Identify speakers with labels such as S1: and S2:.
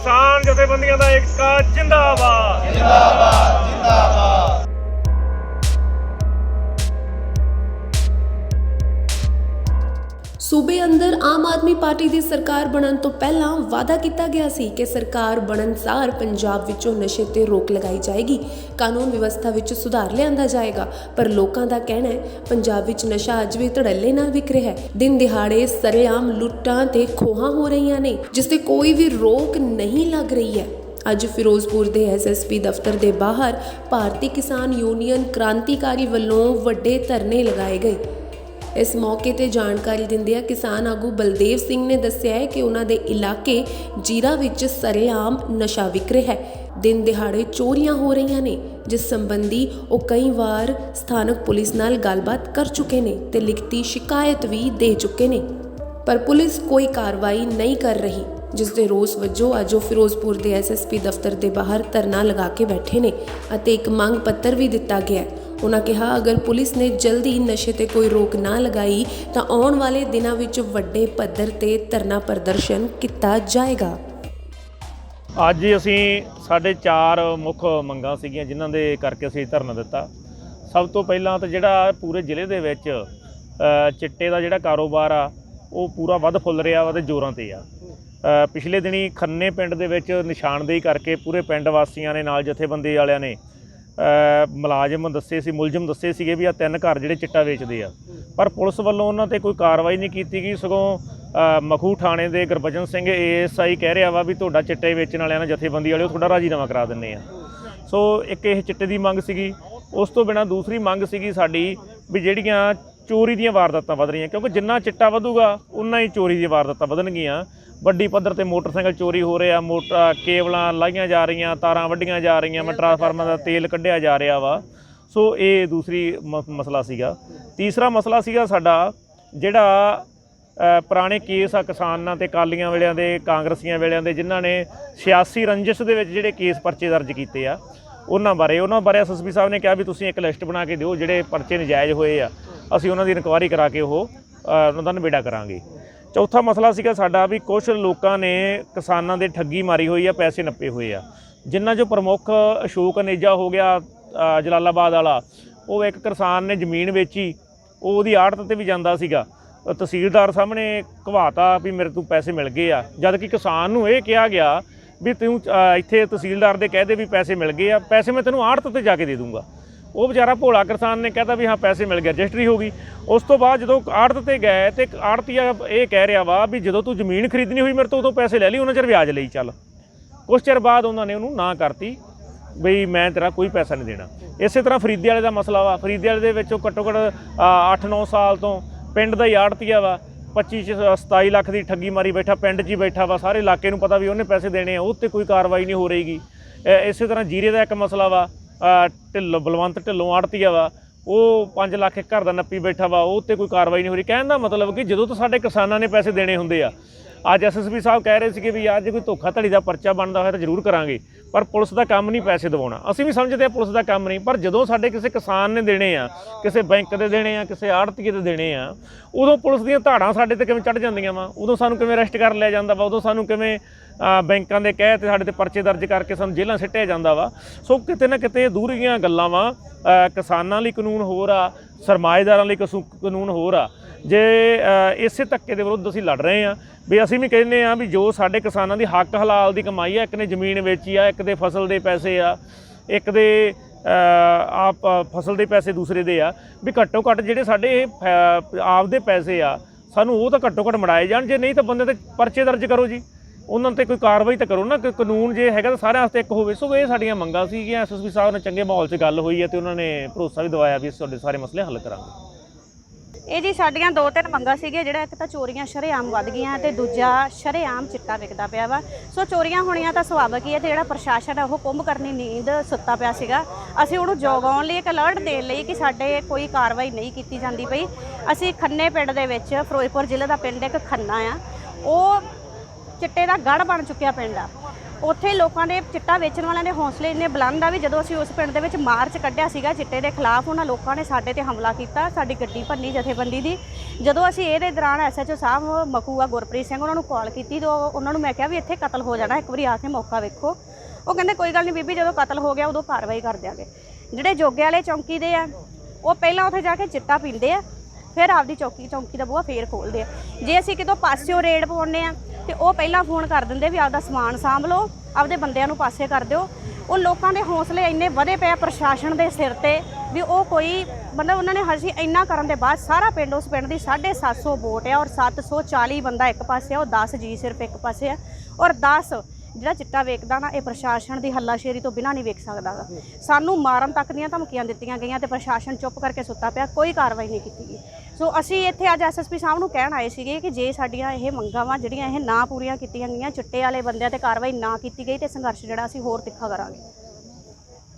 S1: ਕਿਸਾਨ ਜਥੇਬੰਦੀਆਂ ਦਾ ਏਕਾ ਜਿੰਦਾਬਾਦ।
S2: ਸੂਬੇ ਅੰਦਰ ਆਮ ਆਦਮੀ ਪਾਰਟੀ ਦੀ ਸਰਕਾਰ ਬਣਨ ਤੋਂ ਪਹਿਲਾਂ ਵਾਅਦਾ ਕੀਤਾ ਗਿਆ ਸੀ ਕਿ ਸਰਕਾਰ ਬਣਨ ਸਾਰ ਪੰਜਾਬ ਵਿੱਚੋਂ ਨਸ਼ੇ ਤੇ ਰੋਕ ਲਗਾਈ ਜਾਏਗੀ। ਕਾਨੂੰਨ ਵਿਵਸਥਾ ਵਿੱਚ ਸੁਧਾਰ ਲਿਆਂਦਾ ਜਾਏਗਾ। ਪਰ ਲੋਕਾਂ ਦਾ ਕਹਿਣਾ ਹੈ, ਪੰਜਾਬ ਵਿੱਚ ਨਸ਼ਾ ਅੱਜ ਵੀ ਧੜੱਲੇ ਨਾਲ ਵਿਕ ਰਿਹਾ ਹੈ। ਦਿਨ ਦਿਹਾੜੇ ਸਰੇਆਮ ਲੁੱਟਾਂ ਤੇ ਖੋਹਾਂ ਹੋ ਰਹੀਆਂ ਨੇ, ਜਿਸ ਤੇ ਕੋਈ ਵੀ ਰੋਕ ਨਹੀਂ ਲੱਗ ਰਹੀ ਹੈ। ਅੱਜ ਫਿਰੋਜ਼ਪੁਰ ਦੇ ਐਸਐਸਪੀ ਦਫ਼ਤਰ ਦੇ ਬਾਹਰ ਭਾਰਤੀ ਕਿਸਾਨ ਯੂਨੀਅਨ ਕ੍ਰਾਂਤੀਕਾਰੀ ਵੱਲੋਂ ਵੱਡੇ ਧਰਨੇ ਲਗਾਏ ਗਏ। ਇਸ ਮੌਕੇ ਤੇ ਜਾਣਕਾਰੀ ਦਿੰਦਿਆਂ ਕਿਸਾਨ ਆਗੂ ਬਲਦੇਵ ਸਿੰਘ ਨੇ ਦੱਸਿਆ ਹੈ ਕਿ ਉਹਨਾਂ ਦੇ ਇਲਾਕੇ ਜੀਰਾ ਵਿੱਚ ਸਰੇਆਮ ਨਸ਼ਾ ਵਿਕ ਰਿਹਾ ਹੈ। ਦਿਨ ਦਿਹਾੜੇ ਚੋਰੀਆਂ ਹੋ ਰਹੀਆਂ ਨੇ, ਜਿਸ ਸੰਬੰਧੀ ਉਹ ਕਈ ਵਾਰ ਸਥਾਨਕ ਪੁਲਿਸ ਨਾਲ ਗੱਲਬਾਤ ਕਰ ਚੁੱਕੇ ਨੇ ਤੇ ਲਿਖਤੀ ਸ਼ਿਕਾਇਤ ਵੀ ਦੇ ਚੁੱਕੇ ਨੇ। ਪਰ ਪੁਲਿਸ ਕੋਈ ਕਾਰਵਾਈ ਨਹੀਂ ਕਰ ਰਹੀ, ਜਿਸ ਦੇ ਰੋਸ ਵਜੋਂ ਅੱਜ ਉਹ ਫਿਰੋਜ਼ਪੁਰ ਦੇ ਐਸਐਸਪੀ ਦਫ਼ਤਰ ਦੇ ਬਾਹਰ ਧਰਨਾ ਲਗਾ ਕੇ ਬੈਠੇ ਨੇ ਅਤੇ ਇੱਕ ਮੰਗ ਪੱਤਰ ਵੀ ਦਿੱਤਾ ਗਿਆ ਹੈ। ਉਹਨਾਂ ਕਿਹਾ, ਅਗਰ ਪੁਲਿਸ ਨੇ ਜਲਦੀ ਨਸ਼ੇ ਤੇ ਕੋਈ ਰੋਕ ਨਾ ਲਗਾਈ, ਤਾਂ ਆਉਣ ਵਾਲੇ ਦਿਨਾਂ ਵਿੱਚ ਵੱਡੇ ਪੱਧਰ ਤੇ ਧਰਨਾ ਪ੍ਰਦਰਸ਼ਨ ਕੀਤਾ ਜਾਏਗਾ।
S1: ਅੱਜ ਅਸੀਂ ਸਾਡੇ ਚਾਰ ਮੁੱਖ ਮੰਗਾਂ ਸੀਗੀਆਂ, ਜਿਨ੍ਹਾਂ ਦੇ ਕਰਕੇ ਅਸੀਂ ਧਰਨਾ ਦਿੱਤਾ। ਸਭ ਤੋਂ ਪਹਿਲਾਂ ਤਾਂ ਜਿਹੜਾ ਪੂਰੇ ਜ਼ਿਲ੍ਹੇ ਦੇ ਵਿੱਚ ਚਿੱਟੇ ਦਾ ਜਿਹੜਾ ਕਾਰੋਬਾਰ ਆ, ਉਹ ਪੂਰਾ ਵੱਧ ਫੁੱਲ ਰਿਹਾ ਵਾ ਤੇ ਜ਼ੋਰਾਂ ਤੇ ਆ। ਪਿਛਲੇ ਦਿਨੀ ਖੰਨੇ ਪਿੰਡ ਦੇ ਵਿੱਚ ਨਿਸ਼ਾਨਦੇਹੀ ਕਰਕੇ ਪੂਰੇ ਪਿੰਡ ਵਾਸੀਆਂ ਨੇ, ਨਾਲ ਜਥੇਬੰਦੀ ਵਾਲਿਆਂ ਨੇ ਮੁਲਾਜ਼ਮ ਦੱਸੇ ਸੀ, ਮੁਲਜ਼ਮ ਦੱਸੇ ਸੀਗੇ ਵੀ ਆ ਤਿੰਨ ਘਰ ਜਿਹੜੇ ਚਿੱਟਾ ਵੇਚਦੇ ਆ। ਪਰ ਪੁਲਿਸ ਵੱਲੋਂ ਉਹਨਾਂ ਤੇ ਕੋਈ ਕਾਰਵਾਈ ਨਹੀਂ ਕੀਤੀ ਗਈ, ਸਗੋਂ ਮਖੂ ਥਾਣੇ ਦੇ ਗੁਰਬਚਨ ਸਿੰਘ ਏਐਸਆਈ ਕਹਿ ਰਿਹਾ ਵਾ ਵੀ ਤੁਹਾਡਾ ਚਿੱਟੇ ਵੇਚਣ ਵਾਲਿਆਂ ਨਾਲ ਜਥੇਬੰਦੀ ਵਾਲਿਓ ਤੁਹਾਡਾ ਰਾਜੀਨਾਮਾ ਕਰਾ ਦਿੰਨੇ ਆ। ਸੋ ਇੱਕ ਇਹ ਚਿੱਟੇ ਦੀ ਮੰਗ ਸੀਗੀ। ਉਸ ਤੋਂ ਬਿਨਾ ਦੂਸਰੀ ਮੰਗ ਸੀਗੀ ਸਾਡੀ ਵੀ ਜਿਹੜੀਆਂ ਚੋਰੀ ਦੀਆਂ ਵਾਰਦਾਤਾਂ ਵਧ ਰਹੀਆਂ, ਕਿਉਂਕਿ ਜਿੰਨਾ ਚਿੱਟਾ ਵਧੂਗਾ, ਉਨਾ ਹੀ ਚੋਰੀ ਦੀਆਂ ਵਾਰਦਾਤਾਂ ਵਧਣਗੀਆਂ। ਵੱਡੀ ਪੱਧਰ ਤੇ ਮੋਟਰਸਾਈਕਲ ਚੋਰੀ ਹੋ ਰਹੇ ਆ ਮੋਟਰ ਕੇਬਲਾਂ ਲਾਈਆਂ ਜਾ ਰਹੀਆਂ ਤਾਰਾਂ ਵੱਢੀਆਂ ਜਾ ਰਹੀਆਂ ਮੈਂ ਟਰਾਂਸਫਾਰਮਰ ਦਾ ਤੇਲ ਕੱਢਿਆ ਜਾ ਰਿਹਾ ਵਾ। ਸੋ ਇਹ ਦੂਸਰੀ ਮਸਲਾ ਸੀਗਾ। ਤੀਸਰਾ ਮਸਲਾ ਸੀਗਾ ਸਾਡਾ ਜਿਹੜਾ ਪੁਰਾਣੇ ਕੇਸ ਆ ਕਿਸਾਨਾਂ ਤੇ ਕਾਲੀਆਂ ਵੇਲਿਆਂ ਦੇ ਕਾਂਗਰਸੀਆਂ ਵੇਲਿਆਂ ਦੇ ਜਿਨ੍ਹਾਂ ਨੇ ਸਿਆਸੀ ਰੰਜਿਸ਼ ਦੇ ਵਿੱਚ ਜਿਹੜੇ ਕੇਸ ਪਰਚੇ ਦਰਜ ਕੀਤੇ ਆ ਉਹਨਾਂ ਬਾਰੇ ਉਹਨਾਂ ਬਾਰੇ ਐਸਐਸਪੀ ਸਾਹਿਬ ਨੇ ਕਿਹਾ ਵੀ ਤੁਸੀਂ ਇੱਕ ਲਿਸਟ ਬਣਾ ਕੇ ਦਿਓ ਜਿਹੜੇ ਪਰਚੇ ਨਜਾਇਜ਼ ਹੋਏ ਆ। ਅਸੀਂ ਉਹਨਾਂ ਦੀ ਇਨਕੁਆਇਰੀ ਕਰਾ ਕੇ ਉਹ ਉਹਨਾਂ ਦਾ ਨਿਬੇੜਾ ਕਰਾਂਗੇ। ਚੌਥਾ ਮਸਲਾ ਸੀਗਾ ਸਾਡਾ ਵੀ ਕੁਝ ਲੋਕਾਂ ਨੇ ਕਿਸਾਨਾਂ ਦੇ ਠੱਗੀ ਮਾਰੀ ਹੋਈ ਆ, ਪੈਸੇ ਨੱਪੇ ਹੋਏ ਆ। ਜਿਨ੍ਹਾਂ 'ਚੋਂ ਪ੍ਰਮੁੱਖ ਅਸ਼ੋਕ ਅਨੇਜਾ ਹੋ ਗਿਆ ਜਲਾਲਾਬਾਦ ਵਾਲਾ, ਉਹ ਇੱਕ ਕਿਸਾਨ ਨੇ ਜ਼ਮੀਨ ਵੇਚੀ, ਉਹ ਉਹਦੀ ਆੜਤ ਤੇ ਵੀ ਜਾਂਦਾ ਸੀਗਾ। ਤਹਿਸੀਲਦਾਰ ਸਾਹਮਣੇ ਘਵਾਤਾ ਵੀ ਮੇਰੇ ਤੋਂ ਪੈਸੇ ਮਿਲ ਗਏ ਆ। ਜਦ ਕਿ ਕਿਸਾਨ ਨੂੰ ਇਹ ਕਿਹਾ ਗਿਆ ਵੀ ਤੂੰ ਇੱਥੇ ਤਹਿਸੀਲਦਾਰ ਦੇ ਕਹਦੇ ਵੀ ਪੈਸੇ ਮਿਲ ਗਏ ਆ, ਪੈਸੇ ਮੈਂ ਤੈਨੂੰ ਆੜਤ ਤੇ ਜਾ ਕੇ ਦੇ ਦੂੰਗਾ। ਉਹ ਵਿਚਾਰਾ ਭੋਲਾ ਕਿਸਾਨ ਨੇ ਕਹਤਾ ਵੀ ਹਾਂ ਪੈਸੇ ਮਿਲ ਗਏ ਰਜਿਸਟਰੀ ਹੋ ਗਈ। ਉਸ ਤੋਂ ਬਾਅਦ ਜਦੋਂ ਆੜਤ ਤੇ ਗਏ ਤੇ ਆੜਤੀਆ ਇਹ ਕਹਿ ਰਿਹਾ ਵਾ ਵੀ ਜਦੋਂ ਤੂੰ ਜ਼ਮੀਨ ਖਰੀਦਣੀ ਹੋਈ ਮੇਰੇ ਤੋਂ ਉਦੋਂ ਪੈਸੇ ਲੈ ਲਈ ਉਹਨਾਂ ਚਿਰ ਵਿਆਜ ਲਈ ਚੱਲ। ਕੁਛ ਚਿਰ ਬਾਅਦ ਉਹਨਾਂ ਨੇ ਉਹਨੂੰ ਨਾ ਕਰਤੀ ਬਈ ਮੈਂ ਤੇਰਾ ਕੋਈ ਪੈਸਾ ਨਹੀਂ ਦੇਣਾ। ਇਸੇ ਤਰ੍ਹਾਂ ਫਰੀਦੇ ਵਾਲੇ ਦਾ ਮਸਲਾ ਵਾ। ਫਰੀਦੇ ਵਾਲੇ ਦੇ ਵਿੱਚੋਂ ਘੱਟੋ ਘੱਟ 8-9 ਸਾਲ ਤੋਂ ਪਿੰਡ ਦਾ ਹੀ ਆੜਤੀਆ ਵਾ। 25 27 ਲੱਖ ਦੀ ਠੱਗੀ ਮਾਰੀ ਬੈਠਾ ਪਿੰਡ 'ਚ ਹੀ ਬੈਠਾ ਵਾ। ਸਾਰੇ ਇਲਾਕੇ ਨੂੰ ਪਤਾ ਵੀ ਉਹਨੇ ਪੈਸੇ ਦੇਣੇ ਆ ਉਹ ਤੇ ਕੋਈ ਕਾਰਵਾਈ ਨਹੀਂ ਹੋ ਰਹੀਗੀ। ਅ, ਇਸੇ ਤਰ੍ਹਾਂ ਜੀਰੇ ਦਾ ਇੱਕ ਮਸਲਾ ਵਾ। ਢਿੱਲੋਂ, ਬਲਵੰਤ ਢਿੱਲੋਂ ਆੜਤੀਆ ਵਾ, ਉਹ 5 ਲੱਖ ਇੱਕ ਘਰ ਦਾ ਨੱਪੀ ਬੈਠਾ ਵਾ, ਉਹ ਤੇ ਕੋਈ ਕਾਰਵਾਈ ਨਹੀਂ ਹੋ ਰਹੀ। ਕਹਿਣ ਦਾ ਮਤਲਬ ਕਿ ਜਦੋਂ ਤੋਂ ਸਾਡੇ ਕਿਸਾਨਾਂ ਨੇ ਪੈਸੇ ਦੇਣੇ ਹੁੰਦੇ ਆ, ਅੱਜ ਐਸਐਸਪੀ ਸਾਹਿਬ ਕਹਿ ਰਹੇ ਸੀਗੇ ਵੀ ਅੱਜ ਜੇ ਕੋਈ ਧੋਖਾਧੜੀ ਦਾ ਪਰਚਾ ਬਣਦਾ ਹੋਇਆ ਤਾਂ ਜ਼ਰੂਰ ਕਰਾਂਗੇ। ਪਰ ਪੁਲਿਸ ਦਾ ਕੰਮ ਨਹੀਂ ਪੈਸੇ ਦਿਵਾਉਣਾ। ਅਸੀਂ ਵੀ ਸਮਝਦੇ ਆ ਪੁਲਿਸ ਦਾ ਕੰਮ ਨਹੀਂ, ਪਰ ਜਦੋਂ ਸਾਡੇ ਕਿਸੇ ਕਿਸਾਨ ਨੇ ਦੇਣੇ ਆ, ਕਿਸੇ ਬੈਂਕ ਦੇ ਦੇਣੇ ਆ, ਕਿਸੇ ਆੜਤੀਏ ਦੇ ਦੇਣੇ ਆ, ਉਦੋਂ ਪੁਲਿਸ ਦੀਆਂ ਧਾੜਾਂ ਸਾਡੇ ਤੇ ਕਿਵੇਂ ਚੜ ਜਾਂਦੀਆਂ ਵਾ? ਉਦੋਂ ਸਾਨੂੰ ਕਿਵੇਂ ਅਰੈਸਟ ਕਰ ਲਿਆ ਜਾਂਦਾ ਵਾ? ਉਦੋਂ ਸਾਨੂੰ ਕਿਵੇਂ ਬੈਂਕਾਂ ਦੇ ਕਹਿ ਤੇ ਸਾਡੇ ਤੇ ਪਰਚੇ ਦਰਜ ਕਰਕੇ ਸਾਨੂੰ ਜੇਲ੍ਹਾਂ ਸਿੱਟਿਆ ਜਾਂਦਾ ਵਾ? ਸੋ ਕਿਤੇ ਨਾ ਕਿਤੇ ਦੂਰੀਆਂ ਗੱਲਾਂ ਵਾ। ਕਿਸਾਨਾਂ ਲਈ ਕਾਨੂੰਨ ਹੋਰ ਆ, ਸਰਮਾਏਦਾਰਾਂ ਲਈ ਕਸੂ- ਕਾਨੂੰਨ ਹੋਰ ਆ। ਜੇ ਇਸੇ ਧੱਕੇ ਦੇ ਵਿਰੁੱਧ ਅਸੀਂ ਲੜ ਰਹੇ ਆ ਵੀ ਅਸੀਂ ਵੀ ਕਹਿੰਦੇ ਆ ਵੀ ਜੋ ਸਾਡੇ ਕਿਸਾਨਾਂ ਦੀ ਹੱਕ ਹਲਾਲ ਦੀ ਕਮਾਈ ਆ, ਇੱਕ ਨੇ ਜ਼ਮੀਨ ਵੇਚੀ ਆ, ਇੱਕ ਦੇ ਫਸਲ ਦੇ ਪੈਸੇ ਆ, ਇੱਕ ਦੇ ਆਪ, ਫਸਲ ਦੇ ਪੈਸੇ ਦੂਸਰੇ ਦੇ ਆ, ਵੀ ਘੱਟੋ ਘੱਟ ਜਿਹੜੇ ਸਾਡੇ ਇਹ ਫ- ਆਪਦੇ ਪੈਸੇ ਆ, ਸਾਨੂੰ ਉਹ ਤਾਂ ਘੱਟੋ ਘੱਟ ਮੜਾਏ ਜਾਣ, ਜੇ ਨਹੀਂ ਤਾਂ ਬੰਦੇ ਤੇ ਪਰਚੇ ਦਰਜ ਕਰੋ ਜੀ। ਉਹਨਾਂ ਤੇ ਕੋਈ ਕਾਰਵਾਈ ਤਾਂ ਕਰੋ ਨਾ ਕਿ ਕਾਨੂੰਨ ਜੇ ਹੈਗਾ ਤਾਂ ਸਾਰਿਆਂ ਵਾਸਤੇ ਇੱਕ ਹੋਵੇ। ਸੋ ਇਹ ਸਾਡੀਆਂ ਮੰਗਾਂ ਸੀਗੀਆਂ ਐਸਐਸਪੀ ਸਾਹਿਬ ਨਾਲ ਚੰਗੇ ਮਾਹੌਲ 'ਚ ਗੱਲ ਹੋਈ ਹੈ ਤੇ ਉਹਨਾਂ ਨੇ ਭਰੋਸਾ ਵੀ ਦਵਾਇਆ ਵੀ ਅਸੀਂ ਤੁਹਾਡੇ ਸਾਰੇ ਮਸਲੇ ਹੱਲ ਕਰਾਂਗੇ।
S3: ਇਹ ਜੀ ਸਾਡੀਆਂ ਦੋ ਤਿੰਨ ਮੰਗਾਂ ਸੀਗੀਆਂ, ਜਿਹੜਾ ਇੱਕ ਤਾਂ ਚੋਰੀਆਂ ਸ਼ਰੇਆਮ ਵੱਧ ਗਈਆਂ ਤੇ ਦੂਜਾ ਸ਼ਰੇਆਮ ਚਿੱਟਾ ਵਿਕਦਾ ਪਿਆ ਵਾ। ਸੋ ਚੋਰੀਆਂ ਹੋਣੀਆਂ ਤਾਂ ਸੁਭਾਵਿਕ ਹੀ ਹੈ ਤੇ ਜਿਹੜਾ ਪ੍ਰਸ਼ਾਸਨ ਹੈ ਉਹ ਕੁੰਭ ਕਰਨੀ ਨੀਂਦ ਸੁੱਤਾ ਪਿਆ ਸੀਗਾ। ਅਸੀਂ ਉਹਨੂੰ ਜਗਾਉਣ ਲਈ ਇੱਕ ਅਲਰਟ ਦੇਣ ਲਈ ਕਿ ਸਾਡੇ ਕੋਈ ਕਾਰਵਾਈ ਨਹੀਂ ਕੀਤੀ ਜਾਂਦੀ ਪਈ। ਅਸੀਂ ਖੰਨੇ ਪਿੰਡ ਦੇ ਵਿੱਚ ਫਿਰੋਜ਼ਪੁਰ ਜ਼ਿਲ੍ਹੇ ਦਾ ਪਿੰਡ ਇੱਕ ਖੰਨਾ ਆ। ਉਹ ਚਿੱਟੇ ਦਾ ਗੜ ਬਣ ਚੁੱਕਿਆ ਪਿੰਡ ਆ। ਉੱਥੇ ਲੋਕਾਂ ਦੇ ਚਿੱਟਾ ਵੇਚਣ ਵਾਲਿਆਂ ਦੇ ਹੌਸਲੇ ਇੰਨੇ ਬੁਲੰਦ ਆ ਵੀ ਜਦੋਂ ਅਸੀਂ ਉਸ ਪਿੰਡ ਦੇ ਵਿੱਚ ਮਾਰਚ ਕੱਢਿਆ ਸੀਗਾ ਚਿੱਟੇ ਦੇ ਖਿਲਾਫ, ਉਹਨਾਂ ਲੋਕਾਂ ਨੇ ਸਾਡੇ ਤੇ ਹਮਲਾ ਕੀਤਾ, ਸਾਡੀ ਗੱਡੀ ਭੰਨੀ ਜਥੇਬੰਦੀ ਦੀ। ਜਦੋਂ ਅਸੀਂ ਇਹਦੇ ਦੌਰਾਨ ਐਸਐਚਓ ਸਾਹਿਬ ਮਕੂਆ ਗੁਰਪ੍ਰੀਤ ਸਿੰਘ, ਉਹਨਾਂ ਨੂੰ ਕਾਲ ਕੀਤੀ, ਤਾਂ ਉਹ- ਉਹਨਾਂ ਨੂੰ ਮੈਂ ਕਿਹਾ ਵੀ ਇੱਥੇ ਕਤਲ ਹੋ ਜਾਣਾ, ਇੱਕ ਵਾਰੀ ਆ ਕੇ ਮੌਕਾ ਵੇਖੋ। ਉਹ ਕਹਿੰਦੇ, ਕੋਈ ਗੱਲ ਨਹੀਂ ਬੀਬੀ, ਜਦੋਂ ਕਤਲ ਹੋ ਗਿਆ, ਉਦੋਂ ਕਾਰਵਾਈ ਕਰ ਦਿਆਂਗੇ। ਜਿਹੜੇ ਜੋਗੇ ਵਾਲੇ ਚੌਂਕੀ ਦੇ ਆ, ਉਹ ਪਹਿਲਾਂ ਉੱਥੇ ਜਾ ਕੇ ਚਿੱਟਾ ਪੀਂਦੇ ਆ, ਫਿਰ ਆਪਦੀ ਚੌਕੀ, ਚੌਂਕੀ ਦਾ ਬੂਹਾ ਫੇਰ ਖੋਲਦੇ ਆ। ਜੇ ਅਸੀਂ ਕਿਤੋਂ ਪਾਸਿਓਂ ਰੇਡ ਪਾਉਂਦੇ ਆ ਤੇ ਉਹ ਪਹਿਲਾਂ ਫੋਨ ਕਰ ਦਿੰਦੇ ਵੀ ਆਪਦਾ ਸਮਾਨ ਸਾਂਭ ਲਓ, ਆਪਦੇ ਬੰਦਿਆਂ ਨੂੰ ਪਾਸੇ ਕਰ ਦਿਓ। ਉਹ ਲੋਕਾਂ ਦੇ ਹੌਸਲੇ ਇੰਨੇ ਵਧੇ ਪਏ ਆ ਪ੍ਰਸ਼ਾਸਨ ਦੇ ਸਿਰ ਤੇ ਵੀ ਉਹ ਕੋਈ, ਮਤਲਬ ਉਹਨਾਂ ਨੇ ਹਰਸ਼ੀ ਇੰਨਾ ਕਰਨ ਦੇ ਬਾਅਦ ਸਾਰਾ ਪਿੰਡ ਉਸ ਪਿੰਡ ਦੀ 750 ਵੋਟ ਆ ਔਰ 740 ਬੰਦਾ ਇੱਕ ਪਾਸੇ ਆ, ਉਹ 10 ਜੀ ਸਿਰਫ ਇੱਕ ਪਾਸੇ ਆ। ਔਰ 10 ਜਿਹੜਾ ਚਿੱਟਾ ਵੇਖਦਾ ਨਾ, ਇਹ ਪ੍ਰਸ਼ਾਸਨ ਦੀ ਹੱਲਾਸ਼ੇਰੀ ਤੋਂ ਬਿਨਾਂ ਨਹੀਂ ਵੇਖ ਸਕਦਾ। ਗਾ। ਸਾਨੂੰ ਮਾਰਨ ਤੱਕ ਦੀਆਂ ਧਮਕੀਆਂ ਦਿੱਤੀਆਂ ਗਈਆਂ ਤੇ ਪ੍ਰਸ਼ਾਸਨ ਚੁੱਪ ਕਰਕੇ ਸੁੱਤਾ ਪਿਆ, ਕੋਈ ਕਾਰਵਾਈ ਨਹੀਂ ਕੀਤੀ ਗਈ। ਸੋ ਅਸੀਂ ਇੱਥੇ ਅੱਜ ਐਸਐਸਪੀ ਸਾਹਿਬ ਨੂੰ ਕਹਿਣ ਆਏ ਸੀਗੇ ਕਿ ਜੇ ਸਾਡੀਆਂ ਇਹ ਮੰਗਾਂ ਵਾ ਜਿਹੜੀਆਂ ਇਹ ਨਾ ਪੂਰੀਆਂ ਕੀਤੀਆਂ ਗਈਆਂ, ਚਿੱਟੇ ਵਾਲੇ ਬੰਦਿਆਂ ਤੇ ਕਾਰਵਾਈ ਨਾ ਕੀਤੀ ਗਈ ਤੇ ਸੰਘਰਸ਼ ਜਿਹੜਾ ਅਸੀਂ ਹੋਰ ਤਿੱਖਾ ਕਰਾਂਗੇ।